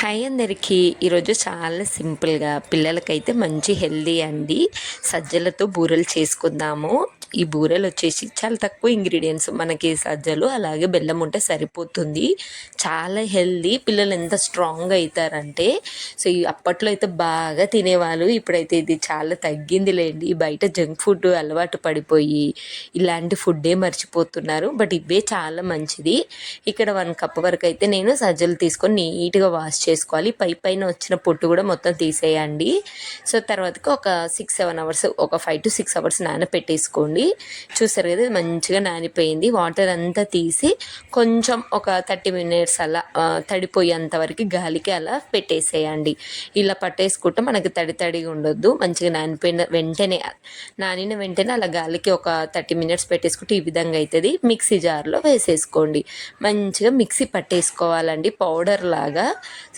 Hi అందరికీ. ఈరోజు చాలా సింపుల్గా పిల్లలకైతే మంచి హెల్దీ అండి. సజ్జలతో బూరెలు చేసుకుందాము. ఈ బూరెలు వచ్చేసి చాలా తక్కువ ఇంగ్రీడియంట్స్ మనకి సజ్జలు అలాగే బెల్లం ఉంటే సరిపోతుంది. చాలా హెల్దీ. పిల్లలు ఎంత స్ట్రాంగ్ అవుతారంటే సో ఈ అప్పట్లో అయితే బాగా తినేవాళ్ళు ఇప్పుడైతే ఇది చాలా తగ్గింది లేండి బయట జంక్ ఫుడ్ అలవాటు పడిపోయి ఇలాంటి ఫుడ్డే మర్చిపోతున్నారు. బట్ ఇవే చాలా మంచిది. ఇక్కడ వన్ కప్ వరకు అయితే నేను సజ్జలు తీసుకొని నీట్గా వాష్ చేసుకోవాలి. పై పైన వచ్చిన పొట్టు కూడా మొత్తం తీసేయండి. సో తర్వాతకి ఒక సిక్స్ సెవెన్ అవర్స్ ఒక ఫైవ్ టు సిక్స్ అవర్స్ నానపెట్టేసుకోండి. చూసారు కదా మంచిగా నానిపోయింది. వాటర్ అంతా తీసి కొంచెం ఒక థర్టీ మినిట్స్ అలా తడిపోయేంత వరకు గాలికి అలా పెట్టేసేయండి. ఇలా పట్టేసుకుంటే మనకి తడి తడిగా ఉండొద్దు. మంచిగా నానిపోయిన వెంటనే నానిన వెంటనే అలా గాలికి ఒక థర్టీ మినిట్స్ పెట్టేసుకుంటే ఈ విధంగా అవుతుంది మిక్సీ జార్లో వేసేసుకోండి. మంచిగా మిక్సీ పట్టేసుకోవాలండి. పౌడర్ లాగా.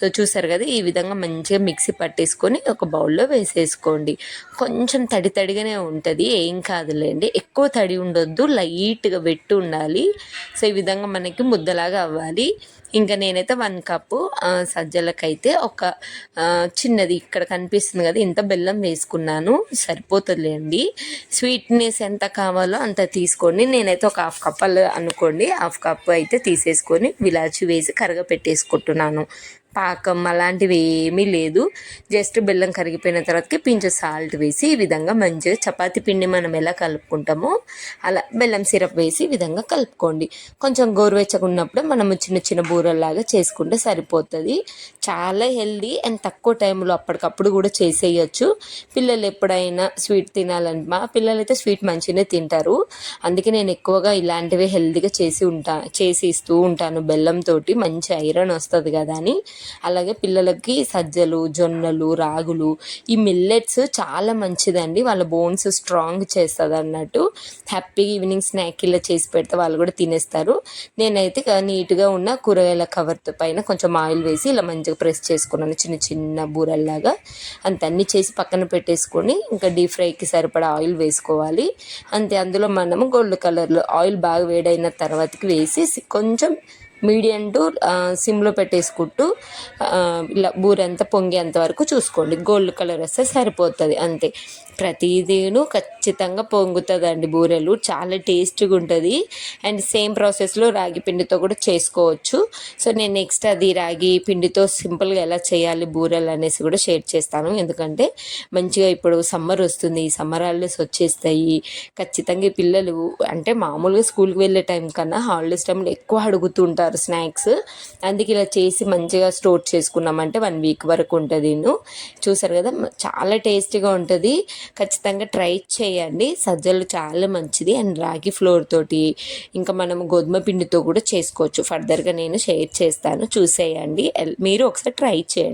సో సో చూసారు కదా ఈ విధంగా మంచిగా మిక్సీ పట్టేసుకొని ఒక బౌల్లో వేసేసుకోండి. కొంచెం తడి తడిగానే ఉంటుంది ఏం కాదులేండి. ఎక్కువ తడి ఉండొద్దు లైట్గా వెట్టు ఉండాలి. సో ఈ విధంగా మనకి ముద్దలాగా అవ్వాలి. ఇంకా నేనైతే వన్ కప్పు సజ్జలకైతే ఒక చిన్నది ఇక్కడ కనిపిస్తుంది కదా ఇంత బెల్లం వేసుకున్నాను సరిపోతుందిలేండి. స్వీట్నెస్ ఎంత కావాలో అంత తీసుకోండి. నేనైతే ఒక హాఫ్ కప్ అనుకోండి హాఫ్ కప్ అయితే తీసేసుకొని విలాచి వేసి కరగ పెట్టేసుకుంటున్నాను పాకం అలాంటివి ఏమీ లేదు. జస్ట్ బెల్లం కరిగిపోయిన తర్వాతకి పించు సాల్ట్ వేసి ఈ విధంగా మంచిగా చపాతి పిండి మనం ఎలా కలుపుకుంటామో అలా బెల్లం సిరప్ వేసి ఈ విధంగా కలుపుకోండి. కొంచెం గోరువెచ్చగా ఉన్నప్పుడు మనము చిన్న చిన్న బూరల్లాగా చేసుకుంటే సరిపోతుంది. చాలా హెల్దీ అండ్ తక్కువ టైంలో అప్పటికప్పుడు కూడా చేసేయచ్చు. పిల్లలు ఎప్పుడైనా స్వీట్ తినాలంటే మా పిల్లలైతే స్వీట్ మంచిగానే తింటారు. అందుకే నేను ఎక్కువగా ఇలాంటివి హెల్దీగా చేసి ఉంటా చేసి ఇస్తూ ఉంటాను. బెల్లంతో మంచి ఐరన్ వస్తుంది కదా అని. అలాగే పిల్లలకి సజ్జలు జొన్నలు రాగులు ఈ మిల్లెట్స్ చాలా మంచిదండి. వాళ్ళ బోన్స్ స్ట్రాంగ్ చేస్తుంది అన్నట్టు హ్యాపీగా ఈవినింగ్ స్నాక్ ఇలా చేసి పెడితే వాళ్ళు కూడా తినేస్తారు. నేనైతే నీట్గా ఉన్న కూరగాయల కవర్ పైన కొంచెం ఆయిల్ వేసి ఇలా మంచిగా ప్రెస్ చేసుకున్నాను. చిన్న చిన్న బూరల్లాగా. అంత అన్ని చేసి పక్కన పెట్టేసుకొని ఇంకా డీప్ ఫ్రైకి సరిపడా ఆయిల్ వేసుకోవాలి. అంతే అందులో మనము గోల్డ్ కలర్లో ఆయిల్ బాగా వేడైన తర్వాతకి వేసి కొంచెం మీడియం టు సిమ్లో పెట్టేసుకుంటూ ఇలా బూరంతా పొంగేంత వరకు చూసుకోండి. గోల్డ్ కలర్ వస్తే సరిపోతుంది అంతే. ప్రతిదీను ఖచ్చితంగా పొంగుతుందండి బూరెలు. చాలా టేస్ట్గా ఉంటుంది అండ్ సేమ్ ప్రాసెస్లో రాగి పిండితో కూడా చేసుకోవచ్చు. సో నేను నెక్స్ట్ అది రాగి పిండితో సింపుల్గా ఎలా చేయాలి బూరెలు అనేసి కూడా షేర్ చేస్తాను. ఎందుకంటే మంచిగా ఇప్పుడు సమ్మర్ వస్తుంది సమ్మర్ హాలిడేస్ వచ్చేస్తాయి. ఖచ్చితంగా పిల్లలు అంటే మామూలుగా స్కూల్కి వెళ్ళే టైం కన్నా హాలిడేస్ టైంలో ఎక్కువ అడుగుతుంటారు. స్నాక్స్. అందుకే ఇలా చేసి మంచిగా స్టోర్ చేసుకున్నామంటే వన్ వీక్ వరకు ఉంటుంది చూసారు కదా చాలా టేస్టీగా ఉంటుంది. ఖచ్చితంగా ట్రై చేయండి. సజ్జలు చాలా మంచిది. అండ్ రాగి ఫ్లోర్ తోటి ఇంకా మనం గోధుమ పిండితో కూడా చేసుకోవచ్చు. ఫర్దర్గా నేను షేర్ చేస్తాను. చూసేయండి. మీరు ఒకసారి ట్రై చేయండి.